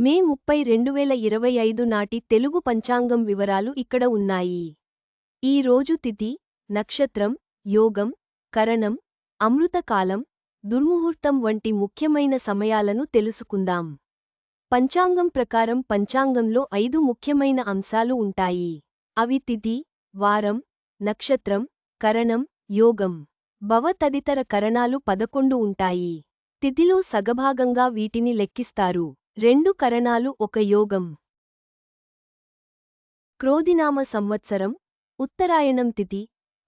మే ముప్పై రెండు వేల ఇరవై ఐదు నాటి తెలుగు పంచాంగం వివరాలు ఇక్కడ ఉన్నాయి. ఈ రోజు తిథి నక్షత్రం యోగం కరణం అమృతకాలం దుర్ముహూర్తం వంటి ముఖ్యమైన సమయాలను తెలుసుకుందాం. పంచాంగం ప్రకారం పంచాంగంలో ఐదు ముఖ్యమైన అంశాలు ఉంటాయి. అవి తిథి వారం నక్షత్రం కరణం యోగం. భవ తదితర కరణాలు పదకొండు ఉంటాయి. తిథిలో సగభాగంగా వీటిని లెక్కిస్తారు. రెండు కరణాలు ఒక యోగం. క్రోధినామ సంవత్సరం ఉత్తరాయణం తిథి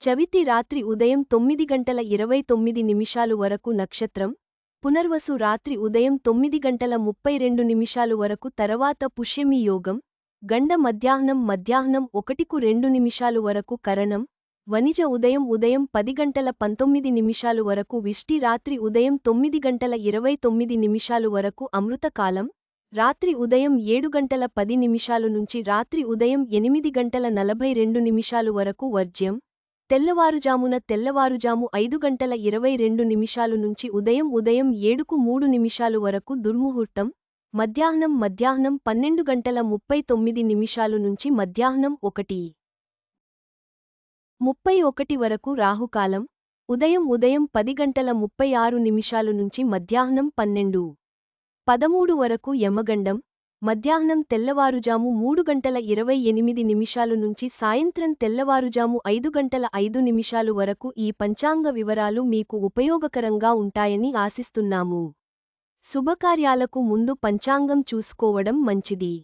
చవితి రాత్రి ఉదయం తొమ్మిది గంటల ఇరవై తొమ్మిది నిమిషాలు వరకు నక్షత్రం పునర్వసు రాత్రి ఉదయం తొమ్మిది గంటల ముప్పై రెండు నిమిషాలు వరకు తర్వాత పుష్యమి యోగం గండ మధ్యాహ్నం మధ్యాహ్నం ఒకటికు రెండు నిమిషాలు వరకు కరణం వనిజ ఉదయం ఉదయం పది గంటల పంతొమ్మిది నిమిషాలు వరకు విష్టి రాత్రి ఉదయం తొమ్మిది గంటల ఇరవై తొమ్మిది నిమిషాలు వరకు అమృతకాలం రాత్రి ఉదయం ఏడు గంటల పది నిమిషాలు నుంచి రాత్రి ఉదయం ఎనిమిది గంటల నలభై రెండు నిమిషాలు వరకు వర్జ్యం. తెల్లవారుజామున తెల్లవారుజాము ఐదు గంటల ఇరవై రెండు నిమిషాలు నుంచి ఉదయం ఉదయం ఏడుకు మూడు నిమిషాలు వరకు దుర్ముహూర్తం. మధ్యాహ్నం మధ్యాహ్నం పన్నెండు గంటల ముప్పై తొమ్మిది నిమిషాలు నుంచి మధ్యాహ్నం ఒకటి. ముప్పై ఒకటి వరకు రాహుకాలం. ఉదయం ఉదయం పది గంటల ముప్పై ఆరు నిమిషాలు నుంచి మధ్యాహ్నం పన్నెండు. పదమూడు వరకు యమగండం మధ్యాహ్నం తెల్లవారుజాము మూడు గంటల ఇరవై ఎనిమిది నిమిషాలు నుంచి సాయంత్రం తెల్లవారుజాము ఐదు గంటల ఐదు నిమిషాలు వరకు ఈ పంచాంగ వివరాలు మీకు ఉపయోగకరంగా ఉంటాయని ఆశిస్తున్నాము. శుభకార్యాలకు ముందు పంచాంగం చూసుకోవడం మంచిది.